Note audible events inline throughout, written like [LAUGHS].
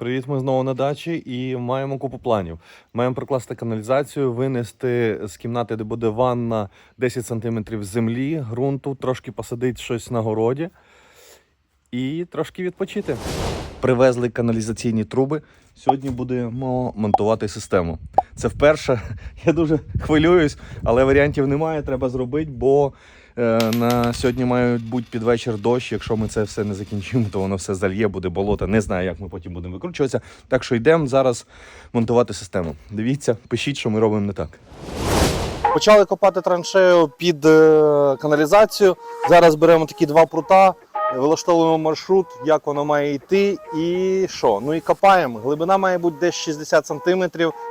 Привіт, ми знову на дачі і маємо купу планів. Маємо прокласти каналізацію, винести з кімнати, де буде ванна 10 см землі, ґрунту, трошки посадити щось на городі і трошки відпочити. Привезли каналізаційні труби. Сьогодні будемо монтувати систему. Це вперше. [LAUGHS] Я дуже хвилююсь, але варіантів немає. Треба зробити, бо на сьогодні мають бути під вечір дощ. Якщо ми це все не закінчимо, то воно все зальє, буде болото. Не знаю, як ми потім будемо викручуватися. Так що йдемо зараз монтувати систему. Дивіться, пишіть, що ми робимо не так. Почали копати траншею під е, каналізацію. Зараз беремо такі два прута, вилаштовуємо маршрут, як воно має йти, і що? Ну і копаємо. Глибина має бути десь 60 см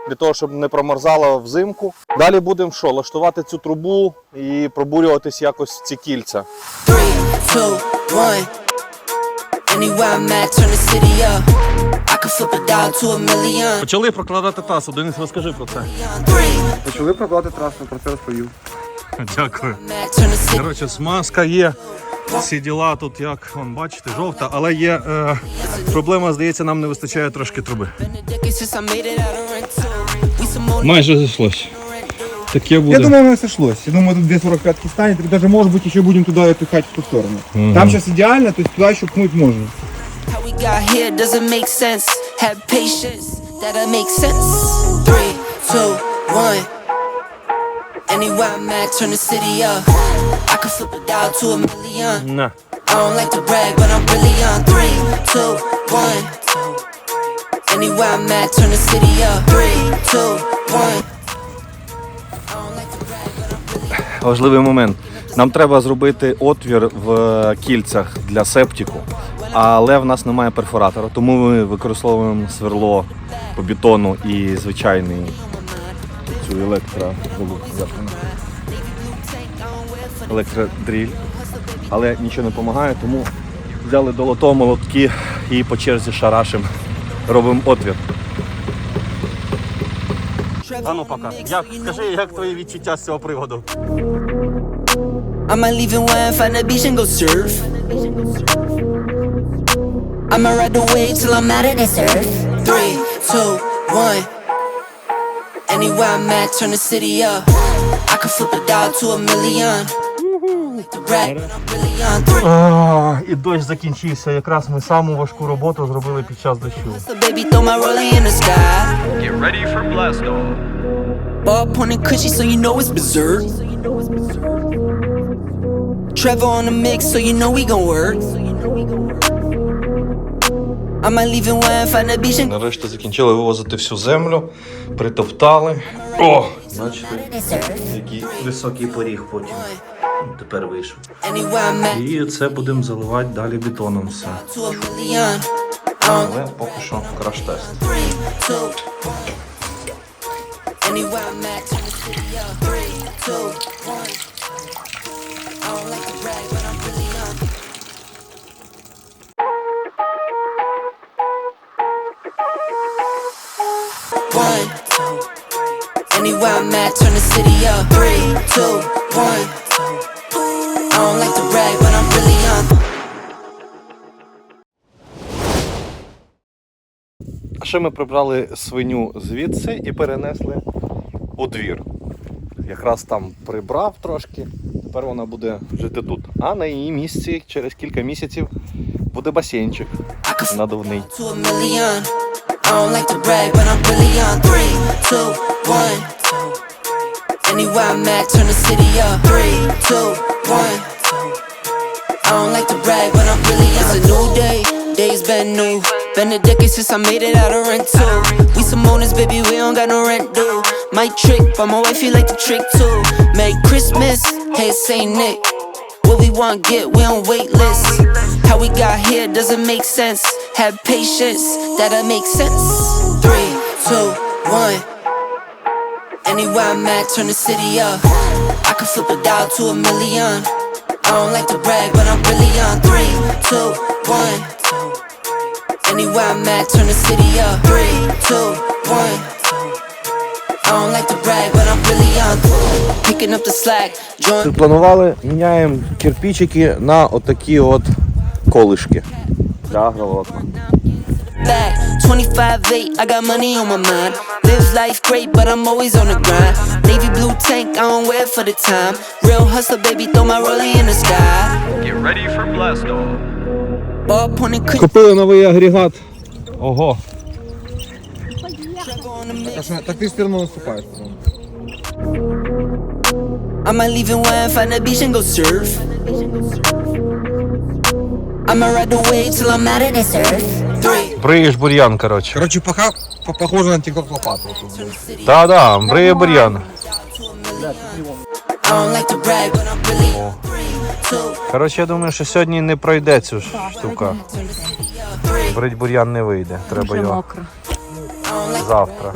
для того, щоб не промерзало взимку. Далі будемо що? Лаштувати цю трубу і пробурюватись якось в ці кільця. Three, two, one. Anywhere I'm at, turn the city up. I can flip a dial to a million. Почали прокладати трасу. Денис, розкажи про це. Three, Почали прокладати трасу, про це розповів. Дякую. Turn the city Коротше, смазка є. Всі діла тут, як вон, бачите, жовта, але є е, проблема, здається, нам не вистачає трошки труби. Майже зійшлось. Таке буде. Я думаю, оно сошлось. Я думаю, тут 2,45 станет. И даже, может быть, еще будем туда пихать в ту сторону. Там сейчас идеально, то есть туда еще пнуть можно. how we got here doesn't make sense. Have patience, that'll make sense. Three, two, one. Anywhere I'm at, turn the city up. Can flip a dial to a million. На. I don't like to brag, but I'm really on three, two, one. Anywhere I'm at, turn the city up. Three, two, one. Важливий момент. Нам треба зробити отвір в кільцях для септику, але в нас немає перфоратора, тому ми використовуємо сверло по бетону і звичайний цю електро електродріль. Але нічого не допомагає, тому взяли долото, молотки і по черзі шарашим робимо отвір. А ну пока. Як, скажи, як твої відчуття з цього приводу? I might leave in one, find a beach and go surf. I'ma ride the wave till I'm out of this earth. Three, two, one. Anywhere I'm at, turn the city up. I can flip a dial to a million. А, і дощ закінчився. Якраз ми саму важку роботу зробили під час дощу. Trevor on the mix, so you know we gon' work. I might leave one, find a beach and Нарешті закінчили вивозити всю землю, притоптали. О! Бачите, який високий поріг потім. Ну, Тепер вийшов. І це будемо заливати далі бетоном все. Але поки що краш-тест. Anywhere I'm at, turn the city up. Three, two, one. Don't like to brag, but I'm really on. А ще ми прибрали свиню звідси і перенесли у двір. Якраз там прибрав трошки, тепер вона буде жити тут. А на її місці через кілька місяців буде басейнчик надувний. Anywhere I'm at, turn the city up. Three, two, one. I don't like to brag, but I'm really. It's a new day, days been new. Been a decade since I made it out of rent too. We some owners, baby, we don't got no rent due. My trick, but my wife you like the trick too. Merry Christmas, hey Saint Nick. What we want, get, we on wait list. How we got here doesn't make sense. Have patience, that'll make sense. Three, two, one. Anywhere I'm at, turn the city up. Can flip a dial to a million. I don't like to brag, but I'm really on. Three, two, one. Anywhere I'm at, turn the city up. Three, two, one. I don't like to brag, but I'm really on. three. Picking up the slack, join. Планували, міняємо кирпичики на отакі от колишки для агроволокна. Back 25 8, I got money on my mind. Live life great, but I'm always on the grind. Navy blue tank, I don't wear it for the time. Real hustler, baby, throw my rollie in the sky. Get ready for blast off. Ball pointing quick, Купили новий агрегат. Ого. on the mix. Так, що- так ти все одно наступаєш. I might leave and wine, find a beach and go surf. I'ma ride the wave till I'm out of this earth. Three. Бриєш бур'ян, коротше. Короче, пока по- похоже на тікток лопату. Та-да, бриє бур'ян. Коротше, я думаю, що сьогодні не пройде цю ж штука. Брить бур'ян не вийде. Треба його завтра.